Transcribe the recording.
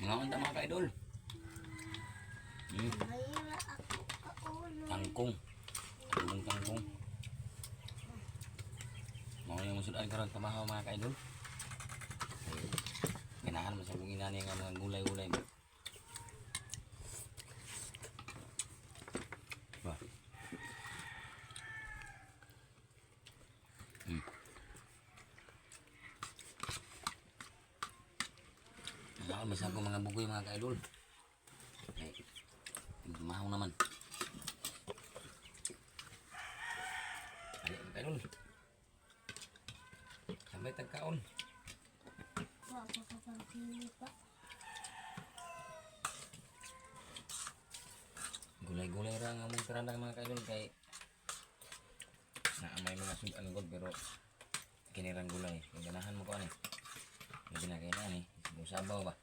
Mga unta mga ka-idol. Hmm, tangkong. Tangkong tangkong. Mga yung musudan karon tamahaw mga ka-idol. Ganahan mo sa inani nga mga gulay-gulay. Wala, masag ko mga bugoy mga ka-idol. Ay, mahaw naman. Ay, mga ka-idol. Sampai tagkaon. Wa pa kapagpili pa. Gulay-gulay ra nga mong karandang mga ka-idol kay na may mga sudan god pero kinirang gulay. Ganahan mo ko ani. Hindi na kailangan eh. Sao 吧